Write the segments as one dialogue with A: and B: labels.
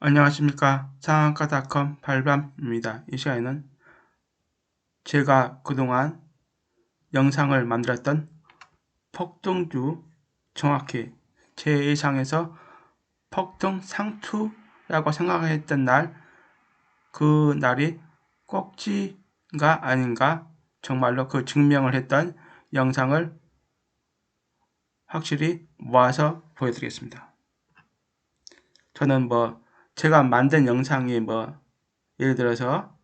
A: 안녕하십니까 상한가닷컴 발밤입니다. 이 시간에는 제가 그동안 영상을 만들었던 폭등주 정확히 제 예상에서 폭등 상투라고 생각했던 날 그 날이 꼭지가 아닌가 정말로 그 증명을 했던 영상을 확실히 모아서 보여드리겠습니다. 저는 뭐 제가 만든 영상이 뭐 예를 들어서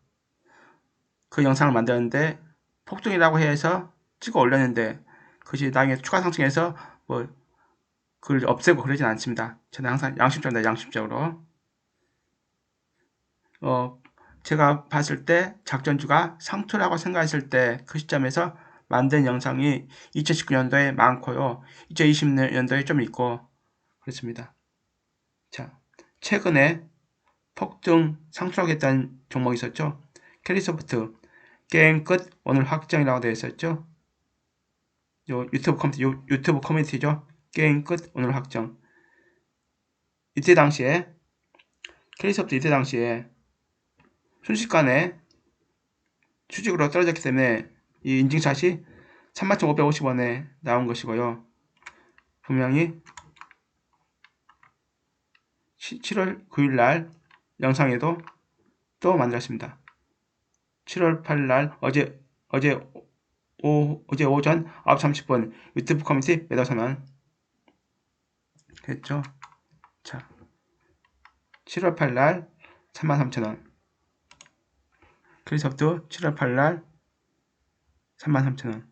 A: 그 영상을 만들었는데 폭등이라고 해서 찍어 올렸는데 그것이 나중에 추가 상승해서 뭐 그걸 없애고 그러진 않습니다. 저는 항상 양심적으로 양심적으로 어 제가 봤을 때 작전주가 상투라고 생각했을 때 그 시점에서 만든 영상이 2019년도에 많고요. 2020년도에 좀 있고 그렇습니다. 자, 최근에 폭등 상승하겠다는 종목이 있었죠. 캐리소프트 게임 끝 오늘 확정이라고 되어 있었죠. 요 유튜브 커뮤니티 요, 유튜브 커뮤니티죠. 게임 끝 오늘 확정. 이때 당시에 캐리소프트 이때 당시에 순식간에 수직으로 떨어졌기 때문에 이 인증샷이 31,550원에 나온 것이고요. 분명히 7월 9일 날 영상에도 또 만들었습니다. 7월 8일 날 어제 어제 오, 어제 오전 9시 30분 유튜브 커뮤니티 매도선언 됐죠? 자 7월 8일 날 33,000원 크리스업도 7월 8일 날 33,000원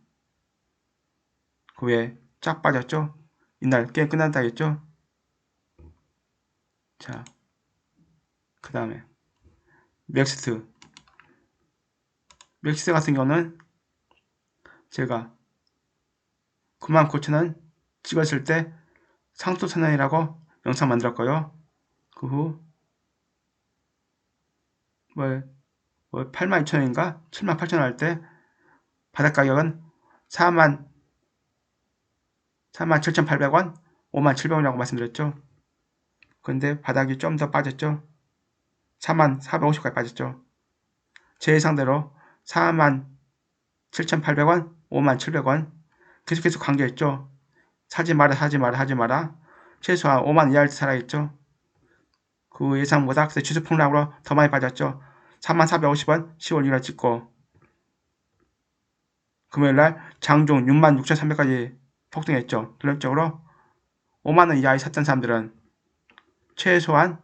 A: 그 외에 쫙 빠졌죠? 이날 게임 끝난다 했죠? 자, 그 다음에 맥스트 맥스트 같은 경우는 제가 99,000원 찍었을 때 상투 선언이라고 영상 만들었고요. 그 후, 뭐, 뭐 82,000원인가? 78,000원 할 때 바닥 가격은 4만 47,800원, 57,000원이라고 말씀드렸죠. 근데 바닥이 좀 더 빠졌죠. 4만 450까지 빠졌죠. 제 예상대로 4만 7,800원, 5만 700원 계속 계속 강조했죠. 사지 마라, 사지 마라, 하지 마라. 최소한 5만 이하를 살아있죠. 그 예상보다 주수 폭락으로 더 많이 빠졌죠. 3만 450원 10월 1일 찍고 금요일날 장중 6만 6,300까지 폭등했죠. 결론적으로 5만원 이하에 샀던 사람들은 최소한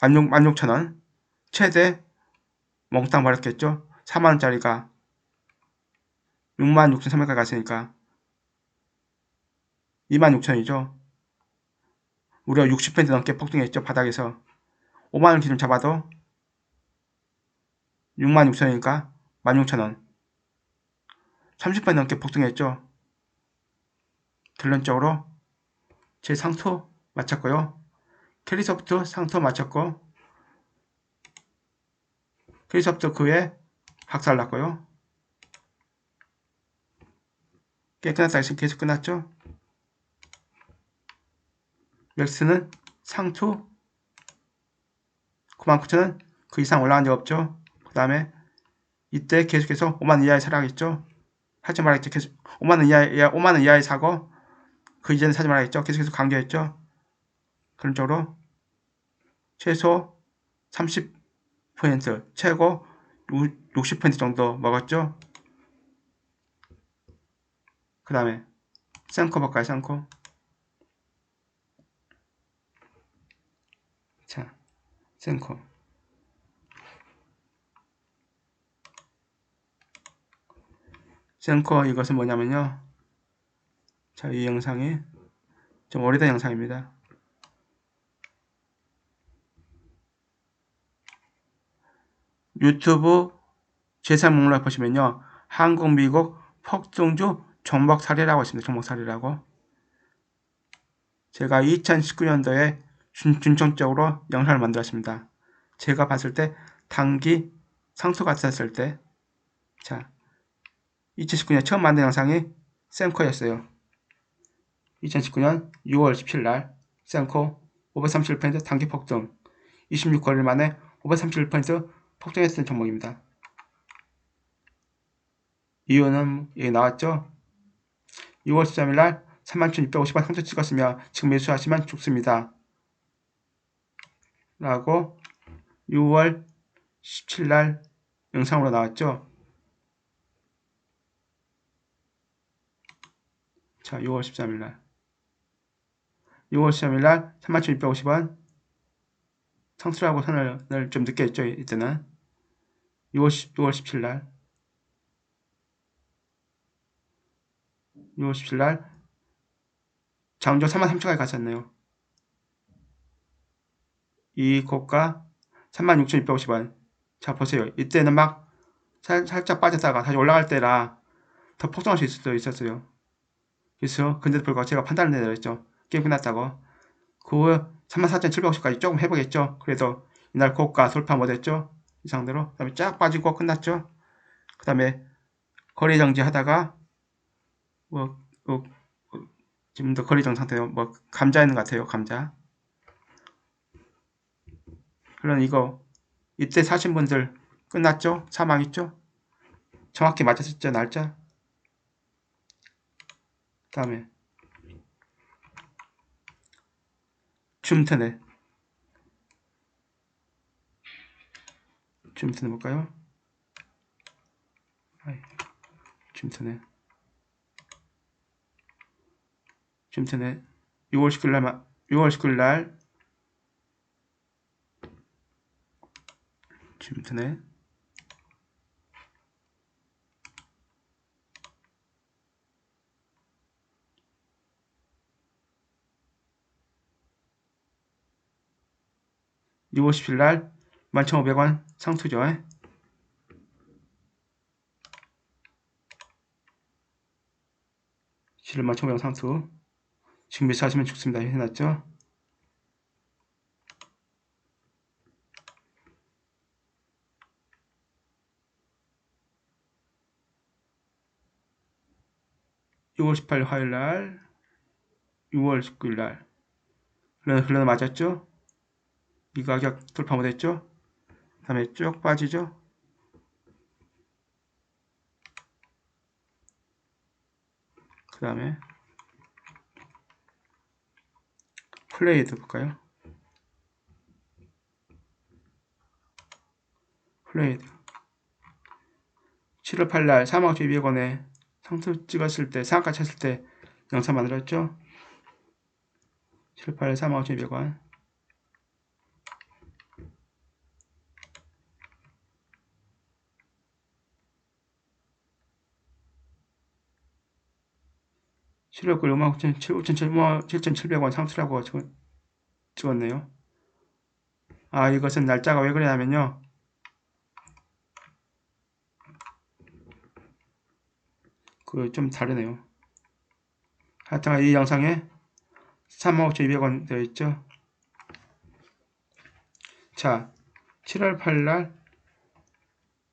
A: 16, 16,000원 최대 몽땅 버렸겠죠? 4만원짜리가 66,300까지 갔으니까 26,000이죠? 무려 60% 넘게 폭등했죠 바닥에서. 5만원 기준 잡아도 66,000원이니까 16,000원 30% 넘게 폭등했죠? 결론적으로 제 상토 마쳤고요. 캐리소프트 상토 마쳤고 캐리소프트 그에 박살났고요. 깨끗하다 해서 계속 끝났죠. 맥스는 상투 99,000원 그 이상 올라간 적 없죠. 그 다음에 이때 계속해서 5만원 이하에 사라겠죠. 하지 말았죠. 계속 5만 원 이하에, 5만 원 이하에 사고 그 이전에 사지 말아야겠죠. 계속해서 강조했죠. 그런 쪽으로 최소 30% 최고 60% 정도 먹었죠. 그 다음에 생코 볼까요? 생코 자 생코 생코 이것은 뭐냐면요 자, 이 영상이 좀 오래된 영상입니다. 유튜브 재산 목록 보시면요. 한국, 미국, 폭등주 종목 사례라고 있습니다. 종목 사례라고. 제가 2019년도에 준, 중점적으로 영상을 만들었습니다. 제가 봤을 때 단기 상수가 있었을 때, 자, 2019년 처음 만든 영상이 샘코였어요. 2019년 6월 17일 날 세안코 531% 단기 폭등 26거래일 만에 531% 폭등했던 종목입니다. 이유는 여기 나왔죠? 6월 13일 날 31,650원 상승 찍었으며 지금 매수하시면 죽습니다. 라고 6월 17일 날 영상으로 나왔죠? 자, 6월 13일 날 6월 13일 날 31,650원 상수라고 선을 좀 늦게 했죠, 이때는 6월, 10, 6월 17일 날 6월 17일 날 장조 33,000까지 갔었네요. 이 고가 36,650원. 자, 보세요. 이때는 막 살, 살짝 빠졌다가 다시 올라갈 때라 더 폭등할 수 있을 수도 있었어요. 그래서 근데도 불구하고 제가 판단을 내렸죠. 게임 끝났다고. 그후 34,750까지 조금 해보겠죠. 그래도 이날 고가 돌파 못했죠. 이 상대로. 그 다음에 쫙 빠지고 끝났죠. 그 다음에 거래 정지 하다가 뭐, 뭐 지금도 거래정 상태요. 뭐 감자 있는 것 같아요. 감자. 그럼 이거 이때 사신 분들 끝났죠? 사망했죠? 정확히 맞았었죠 날짜? 다음에 줌트넷 줌트넷 볼까요? 줌트넷 줌트넷 6월 19일 날 6월 19일 날 줌트넷 6월 10일 날 11,500원 상투죠. 7만 1,500원 상투. 지금 매수하시면 죽습니다. 해놨죠? (6월 18일) 화요일 날 (6월 19일) 날 흘러나 흘러나 맞았죠 이 가격 돌파 못했죠 그 다음에 쭉 빠지죠 그 다음에 플레이드 볼까요? 플레이드 7월 8일 3억 200원에 상승 찍었을 때 상한가 쳤을 때 영상 만들었죠? 7월 8일 3억 200원 7월 9일 5만7,700원 상수라고 찍었네요. 아 이것은 날짜가 왜 그러냐면요. 그 좀 다르네요. 하여튼 이 영상에 35,200원 되어 있죠. 자 7월 8일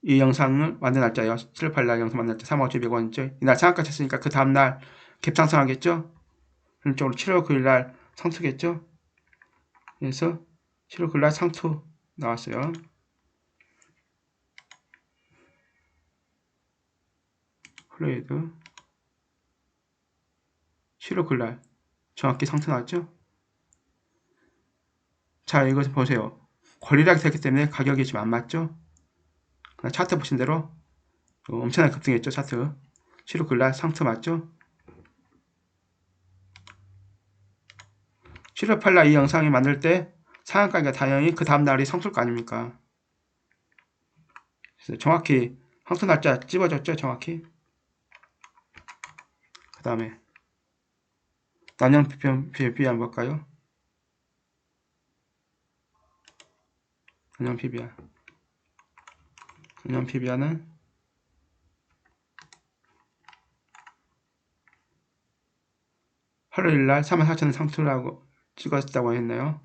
A: 이 영상을 만든 날짜요. 7월 8일 영상 만든 날짜 35,200원이죠. 이날 상한가 쳤으니까 그 다음날 갭상승하겠죠? 그쪽으로 7월 9일 날 상투겠죠? 그래서 7월 9일 날 상투 나왔어요. 플레이드 7월 9일 날 정확히 상투 나왔죠? 자, 이것을 보세요. 권리락이 됐기 때문에 가격이 지금 안 맞죠? 차트 보신 대로 엄청나게 급등했죠, 차트. 7월 9일 날 상투 맞죠? 7월 8일 이 영상이 만들 때 상한가니까 당연히 그 다음날이 상술 거 아닙니까? 정확히 항소 날짜 집어줬죠 정확히 그 다음에 난영 비변 비비안 볼까요? 난영 비비안 난영 비비안은 8월1날 34,000원 상투라고 찍었다고 했나요?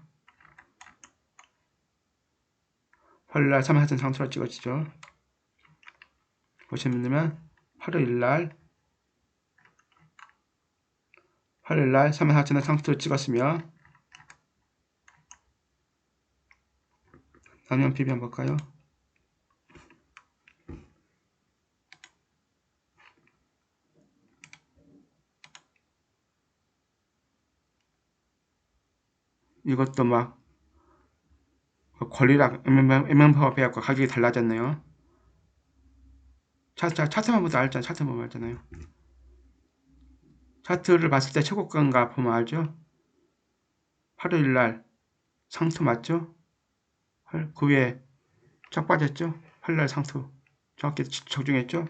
A: 화요일날 3일 같은 상처를 찍었죠. 보시면 화요일날 화요일날 3일 하천의 상투를 찍었으며 남면 비비 한번 볼까요? 이것도 막 권리랑 MM파워 배합과 가격이 달라졌네요. 차트, 차트만 보도 알잖아요. 차트 보면 알잖아요. 차트를 봤을 때 최고가인가 보면 알죠? 8일날 상투 맞죠? 그 위에 쫙 빠졌죠? 8일날 상투 정확히 적중했죠?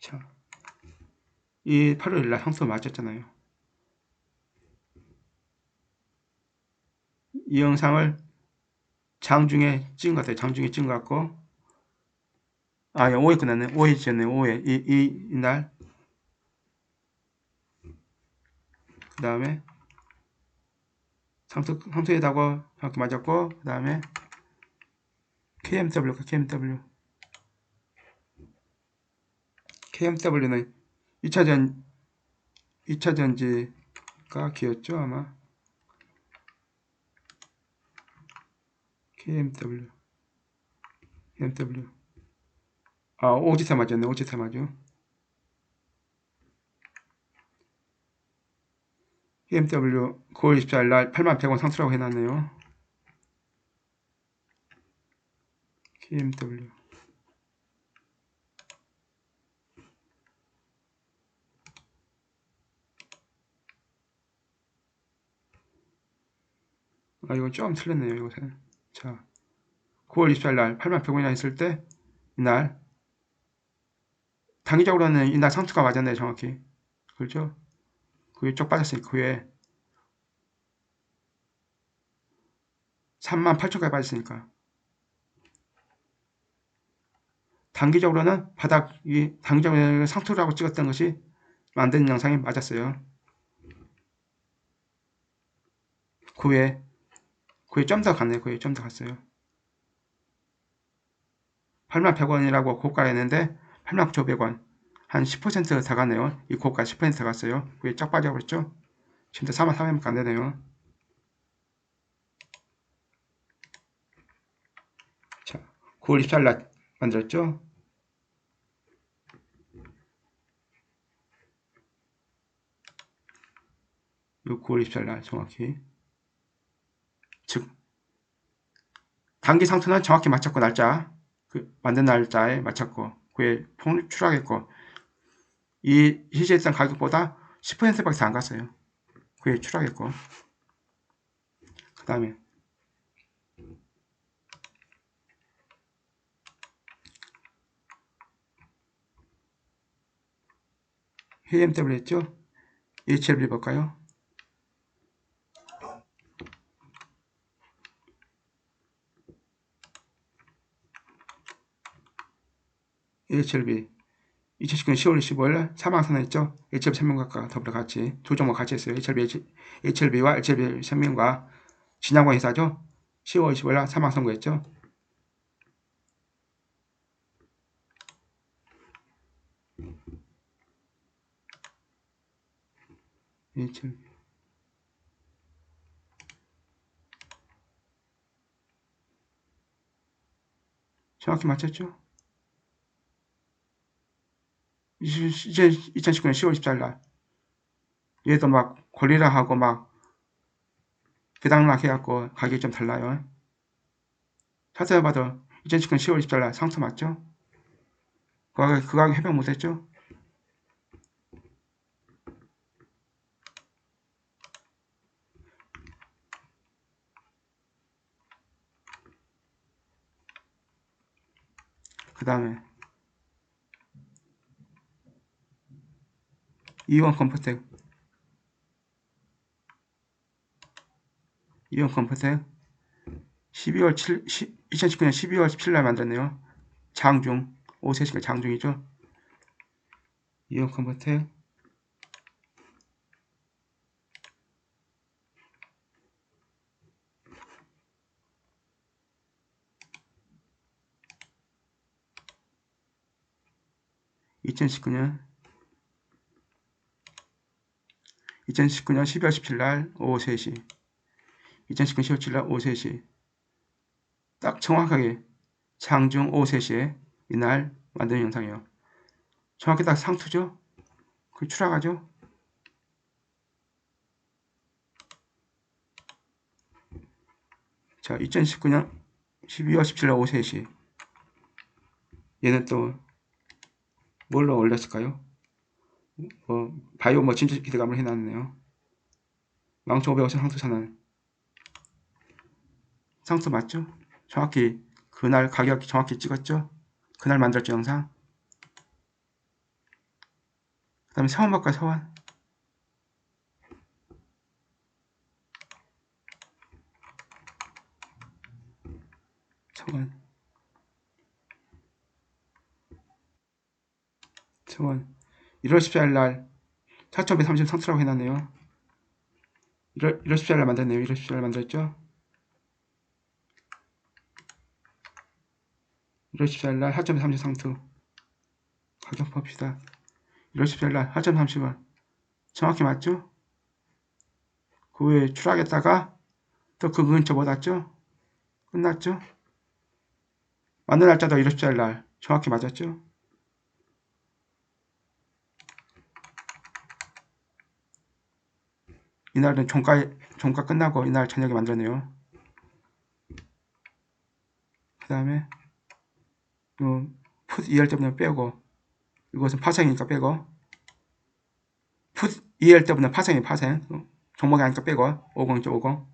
A: 자, 이 8일날 상투 맞았잖아요. 이 영상을 장중에 찍은 것 같아요. 장중에 찍은 것 같고 아, 5회 끝났네. 5회 지었네. 5회. 이, 이, 이날. 그 다음에 상투, 상투에다가 정확히 맞았고 그 다음에 KMW, KMW KMW는 2차전 2차전지가 기였죠 아마 KMW KMW 아 오지사 맞았네 오지사 맞죠 KMW 9월 24일 날 8100원 상수라고 해놨네요. KMW 아 이건 좀 틀렸네요 이것은 자 9월 24일 날 8100원이나 했을 때 이날 단기적으로는 이날 상투가 맞았네요 정확히. 그렇죠? 그 위에 쪽 빠졌으니까 그 위에 38,000까지 빠졌으니까. 단기적으로는 바닥이 단기적으로 상투라고 찍었던 것이 만든 영상이 맞았어요. 그 위에 그 위에 좀더 갔네요 그 위에 좀더 갔어요 8100원이라고 고가를 했는데 89,500원 한 10%더 가네요. 이 고가 10%더 갔어요. 그게 쫙 빠져버렸죠? 지금도 4만 300원밖에 안 되네요. 자, 9월 24일 날 만들었죠? 요 9월 24일 날 정확히 즉 단기 상투는 정확히 맞췄고 날짜 그 만든 날짜에 맞췄고 그에 추락했고 이 희재성 가격보다 10%밖에 안 갔어요. 그게 추락했고 그 다음에 HMW 했죠? HLB 볼까요? HLB 2019년 10월 25일 사망 선언했죠. HLB 생명과과 더불어 같이 두 종목 같이 했어요. HLB, HLB와 HLB 생명과 진양과 회사죠. 10월 25일 사망 선고했죠. HLB 정확히 맞췄죠? 이제 2019년 10월 14일 날 얘도 막 권리라 하고 막 배당락 해갖고 가격이 좀 달라요. 자세히 봐도 2019년 10월 14일 날 상승 맞죠? 그 가격, 그 가격 해명 못했죠? 그 다음에 이원 컴포텍 이원 컴포텍 12월 7 2019년 12월 17일 날 만들었네요. 장중 5세시가 장중이죠. 이원 컴포텍 (2019년) 2019년 12월 17일 날 오후 3시 2019년 10월 7일 날 오후 3시 딱 정확하게 장중 오후 3시에 이날 만든 영상이에요. 정확히 딱 상투죠? 그 추락하죠? 자, 2019년 12월 17일 오후 3시 얘는 또 뭘로 올렸을까요? 뭐 바이오 뭐 진짜 기대감을 해놨네요. 15,500원 상투 선언 상투 맞죠? 정확히 그날 가격 정확히 찍었죠? 그날 만들었죠 영상 그 다음에 서원 볼까 서원 서원 서원 1월 14일 날 4,130 상투라고 해놨네요 1월, 1월 14일 날 만들었네요 1월 14일 날 만들었죠 1월 14일 날 4.30 상투 가격 봅시다 1월 14일 날 4.30원 정확히 맞죠? 그 후에 추락했다가 또 그 근처 못 왔죠? 끝났죠? 만든 날짜도 1월 14일 날 정확히 맞았죠? 이날은 종가, 종가 끝나고 이날 저녁에 만들었네요. 그 다음에 풋 2열 때문에 빼고 이것은 파생이니까 빼고 풋 2열 때문에 파생이 파생 종목이 아니까 빼고 50죠 50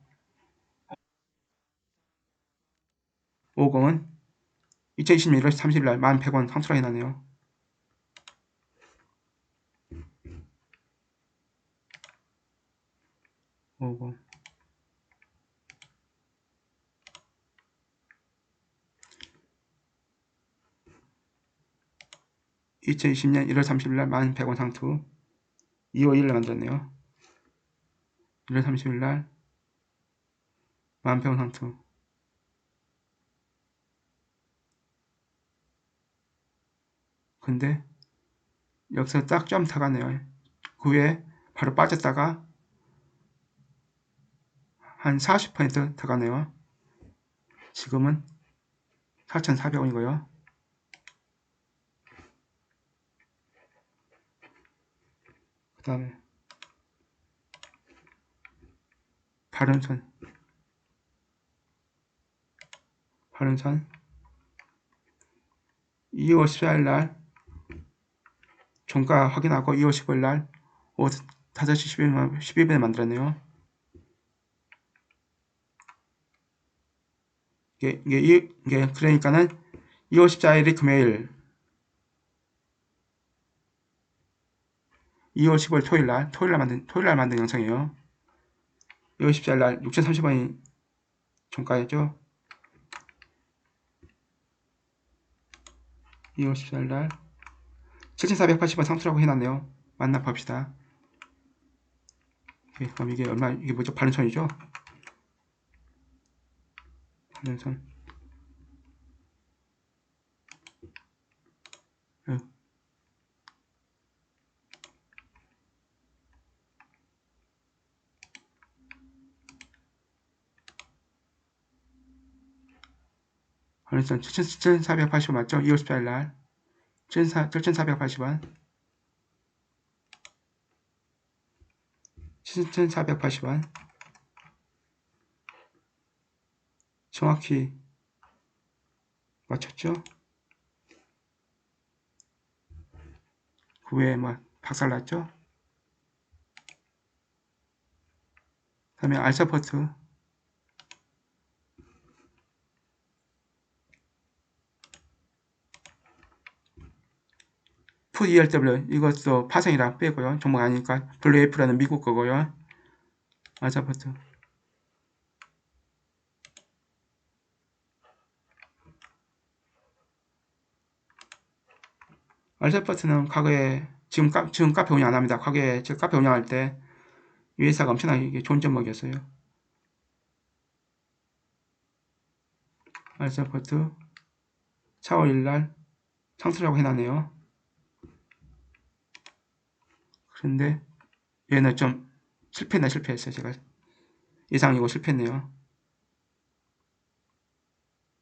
A: 50은 2020년 1월 30일 날 1100원 상수라 해놨네요. 오고 2020년 1월 30일 날 1100원 상투 2월 1일 만들었네요. 1월 30일 날 1100원 상투 근데 여기서 딱점 타가네요. 그 후에 바로 빠졌다가 한 40% 들어가네요. 지금은 4,400원이고요. 그 다음에 바른선 바른선 2월 14일 날 종가 확인하고 2월 15일 날 오후 5시 12분, 12분에 만들었네요. 이게, 이게, 이게 그러니까는 2월 14일이 금요일 2월 15일 토요일 날 토요일 날 만든 토요일 날 만든 영상이에요. 2월 14일 날 6,030원이 종가였죠. 2월 14일 날 7,480원 상투라고 해놨네요. 만나 봅시다. 오케이, 그럼 이게 얼마 이게 뭐죠? 바른천이죠? 응. 바른천 7,480원 맞죠? 2월 14일 날 7,480원 7,480원 정확히 맞췄죠? 그 외에 뭐 박살났죠? 다음에 알서포트 풋 ERW 이것도 파생이라 빼고요. 종목 아니니까 블루 에프라는 미국 거고요. 알서포트 알서포트는 과거에 지금, 카, 지금 카페 운영 안 합니다. 과거에 제가 카페 운영할 때 이 회사가 엄청나게 좋은 종목이었어요. 알서포트 4월 1날 상수라고 해놨네요. 그런데 얘는 좀 실패나 실패했어요. 제가 예상이고 실패했네요.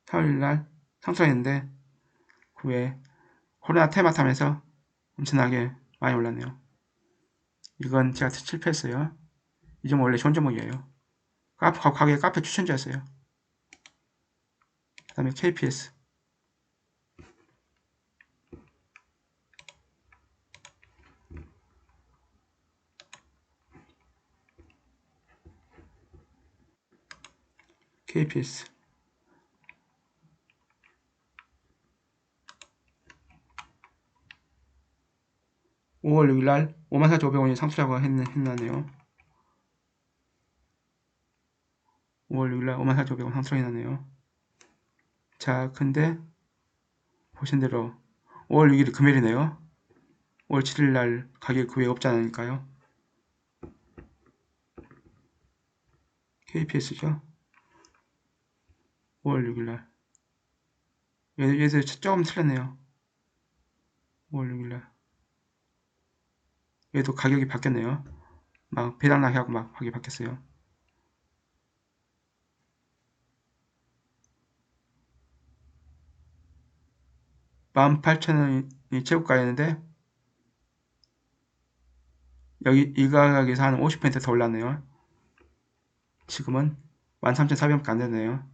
A: 4월날 상승했는데 그 후에 코로나 테마타면서 엄청나게 많이 올랐네요. 이건 제가 실패했어요. 이 점은 원래 좋은 종목이에요. 카페, 가게 카페 추천자였어요. 그 다음에 KPS KPS 5월 6일날 54,500원이 상승하고 했나네요. 5월 6일날 54,500원 상승해놨네요. 자, 근데 보신 대로 5월 6일이 금요일이네요. 5월 7일날 가격 그 외에 없지 않으니까요. KPS죠. 5월 6일날 얘들 조금 틀렸네요. 5월 6일날 얘도 가격이 바뀌었네요. 막 배당나게 하고 막 가격이 바뀌었어요. 만 팔천 원이 최고가였는데 여기 이 가격에서 한 50%더 올랐네요. 지금은 13,400원밖에 안 되네요.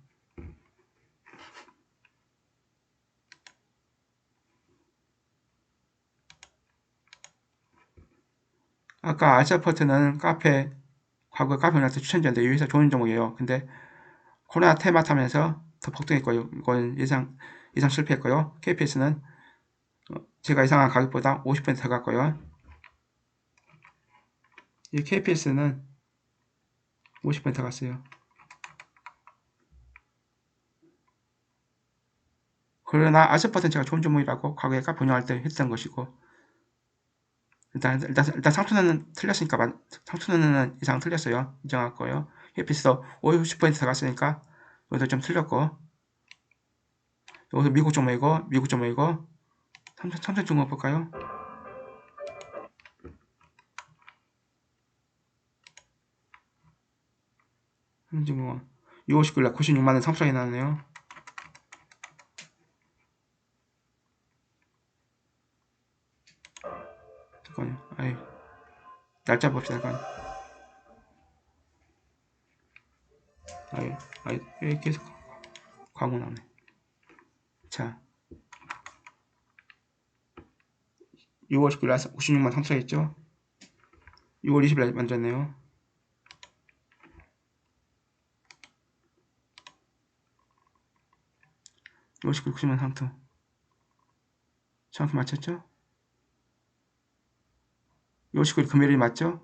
A: 아까 아시아포트는 카페 과거 카페 때 추천자인데 이 회사 좋은 종목이에요. 근데 코로나 테마 타면서 더 폭등했고요. 이건 예상 예상 실패했고요. KPS는 어, 제가 예상한 가격보다 50%더 갔고요. 이 KPS는 50%더 갔어요. 그러나 아시아포트는 제가 좋은 종목이라고 과거에 카페 운영할 때 했던 것이고 일단 일단 일단 상투는 틀렸으니까 상투는 이상 틀렸어요. 인정할 거예요. 헤피스도 50% 들어갔으니까 여기도 좀 틀렸고 여기서 미국 종목이고 미국 종목이고 삼성 삼성 종목 볼까요? 삼성 종목 6월 19일 96만원 상승이 나네요. 잠깐만요. 아이, 날짜 봅시다. 잠깐. 아이, 아이, 왜 계속 광고 나오네. 자. 6월 19일 날 56만 상승했죠? 6월 20일 만졌네요. 월 19일 90만 상승. 정확히 맞췄죠? 요식을 금요일이 맞죠?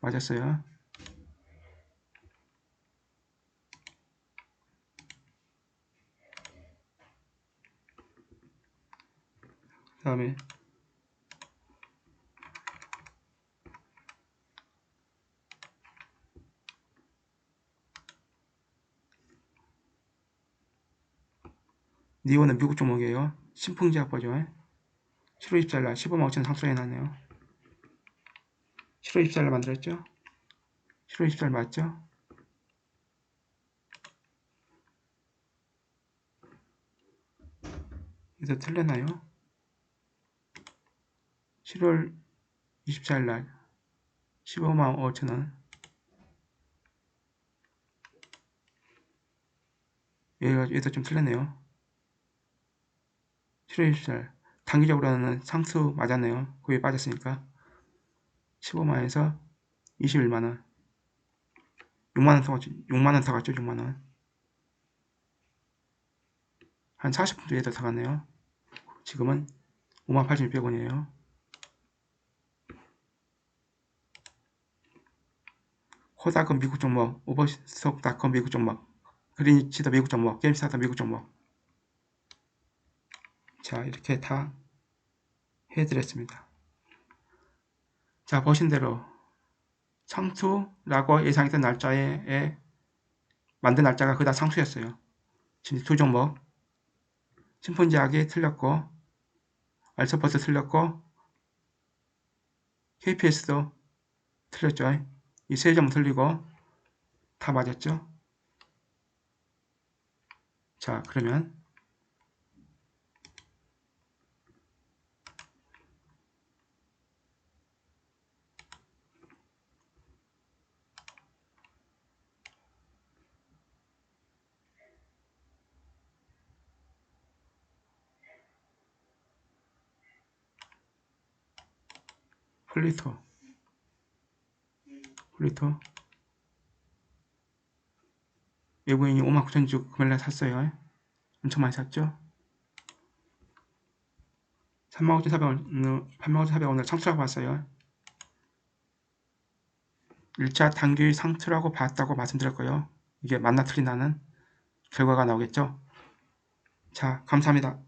A: 맞았어요. 그 다음에 니오는 미국 종목이에요. 신풍제약 버전. 7월 24일 날 15만 5천 상승이 나네요. 7월 24일 날 만들었죠? 7월 24일 맞죠? 이거 틀렸나요? 7월 24일 날 15만 5천원 얘가, 얘도 좀 틀렸네요. 7월 24일 단기적으로는 상수 맞았네요. 그에 빠졌으니까 15만원에서 21만원 6만원 더 갔죠. 6만원 더 갔죠. 6만원 한 40분 뒤에 더 갔네요. 지금은 58,600원이에요. 코다금 미국 종목, 오버스톡닷컴 미국 종목, 그린치도 미국 종목, 게임스타도 미국 종목. 자, 이렇게 다 해드렸습니다. 자 보신 대로 상수라고 예상했던 날짜에 만든 날짜가 그다 상수였어요. 지금 두 종목 심폰제약이 틀렸고 알서버스 틀렸고 KPS도 틀렸죠. 이 세 점은 틀리고 다 맞았죠. 자, 그러면 플리터 플리터 외국인이 5만 9천 주 금일날 샀어요. 엄청 많이 샀죠? 35,400원, 35,400원을 상투라고 봤어요. 1차 단기 상투라고 봤다고 말씀드렸고요. 이게 맞나 틀리나는 결과가 나오겠죠? 자, 감사합니다.